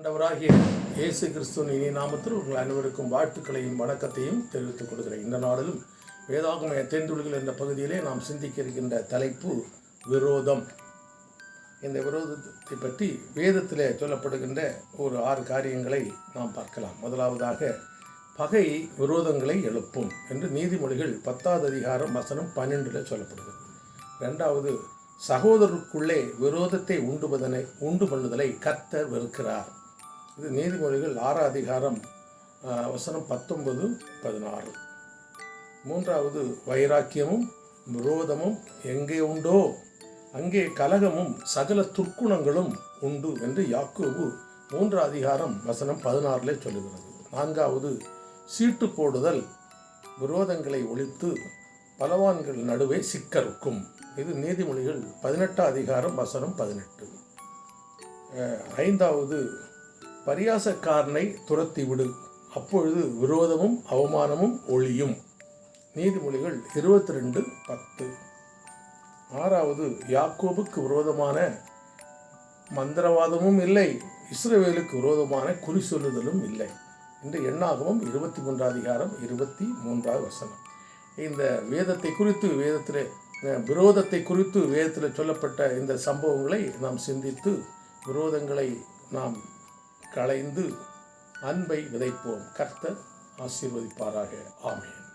ஆண்டவராகிய இயேசு கிறிஸ்துவின் இனி நாமத்தில் உங்கள் அனைவருக்கும் வாழ்த்துக்களையும் வணக்கத்தையும் தெரிவித்துக் கொள்கிறேன். இந்த நாளிலும் வேதாகமய தேர்ந்துள்கள் என்ற பகுதியிலே நாம் சிந்திக்க இருக்கின்ற தலைப்பு விரோதம். இந்த விரோதத்தை பற்றி வேதத்திலே சொல்லப்படுகின்ற ஒரு ஆறு காரியங்களை நாம் பார்க்கலாம். முதலாவதாக பகை விரோதங்களை எழுப்பும் என்று நீதிமொழிகள் பத்தாவது அதிகாரம் வசனம் பன்னெண்டில் சொல்லப்படுகிறது. ரெண்டாவது சகோதரருக்குள்ளே விரோதத்தை உண்டுவதனை உண்டு பண்ணுதலை கத்த வெறுக்கிறார். இது நீதிமொழிகள் ஆறாம் அதிகாரம் வசனம் பத்தொன்பது பதினாறு. மூன்றாவது வைராக்கியமும் விரோதமும் எங்கே உண்டோ அங்கே கலகமும் சகல துர்க்குணங்களும் உண்டு என்று யாக்கோபு மூன்றாம் அதிகாரம் வசனம் பதினாறுல சொல்லுகிறது. நான்காவது சீட்டு போடுதல் விரோதங்களை ஒழித்து பலவான்கள் நடுவே சிக்கருக்கும் இது நீதிமொழிகள் பதினெட்டாம் அதிகாரம் வசனம் பதினெட்டு. ஐந்தாவது பரியாசக்காரனை துரத்தி விடு அப்பொழுது விரோதமும் அவமானமும் ஒழியும். நீதிமொழிகள் இருபத்தி ரெண்டு பத்து. ஆறாவது யாக்கோபுக்கு விரோதமான மந்திரவாதமும் இல்லை. இஸ்ரவேலுக்கு விரோதமான குறி சொல்லுதலும் இல்லை. இந்த எண்ணாகவும் இருபத்தி மூன்றாம் அதிகாரம் இருபத்தி மூன்றாவது வசனம். இந்த வேதத்தை குறித்து வேதத்தில் விரோதத்தை குறித்து வேதத்தில் சொல்லப்பட்ட இந்த சம்பவங்களை நாம் சிந்தித்து விரோதங்களை நாம் களைந்து அன்பை விதைப்போம். கர்த்தர் ஆசீர்வதிப்பாராக. ஆமேன்.